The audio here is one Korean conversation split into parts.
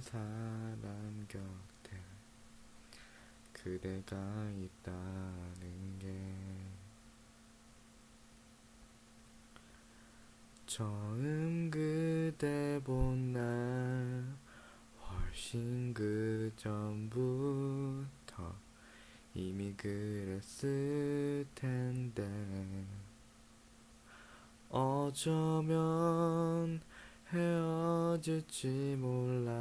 사람 곁에 그대가 있다는 게 처음 그대 본 날 훨씬 그 전부터 이미 그랬을 텐데 어쩌면 헤어질지 몰라.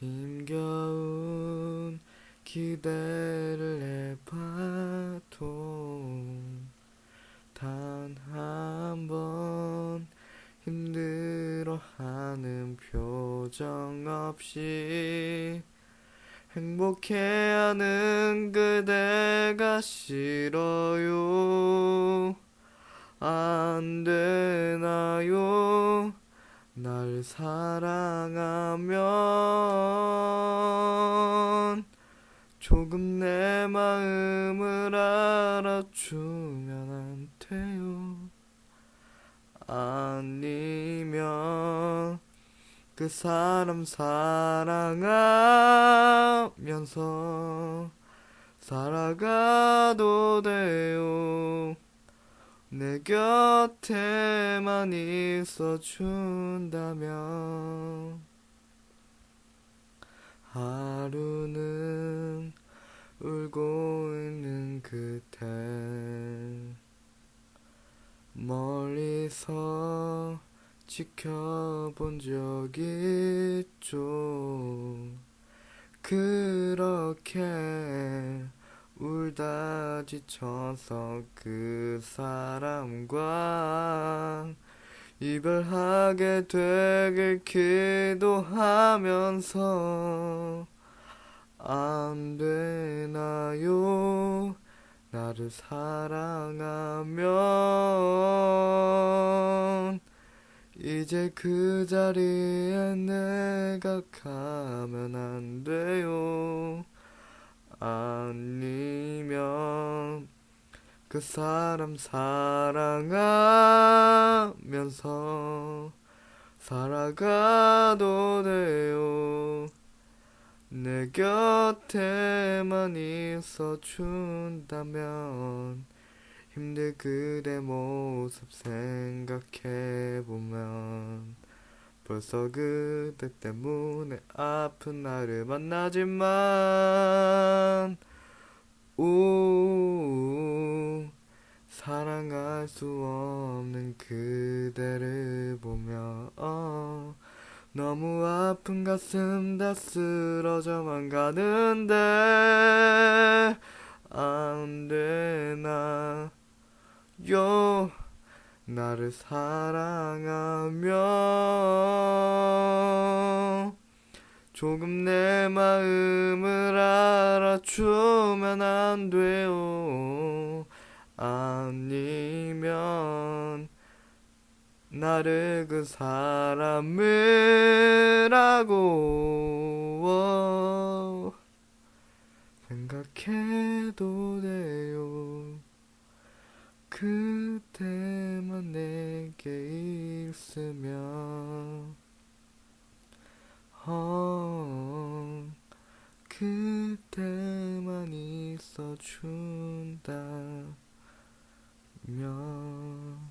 힘겨운 기대를 해봐도 단 한 번 힘들어하는 표정 없이 행복해하는 그대가 싫어요. 안되 사랑하면 조금 내 마음을 알아주면 안 돼요. 아니면 그 사람 사랑하면서 살아가도 돼요 내 곁에만 있어준다면 하루는 울고 있는 그대 멀리서 지켜본 적 있죠. 그렇게 울다 지쳐서 그 사람과 이별하게 되길 기도하면서 안 되나요? 나를 사랑하면 이제 그 자리에 내가 가면 안 돼요 그 사람 사랑하면서 살아가도 돼요. 내 곁에만 있어준다면 힘들 그대 모습 생각해보면 벌써 그대 때문에 아픈 나를 만나지만 우 사랑할 수 없는 그대를 보며 어, 너무 아픈 가슴 다 쓰러져만 가는데 안 되나요 나를 사랑하며 조금 내 마음을 알아주면 안 돼요 아니면 나를 그 사람이라고 생각해도 돼요. 그대만 내게 있으면 어 그대만 있어준다 喵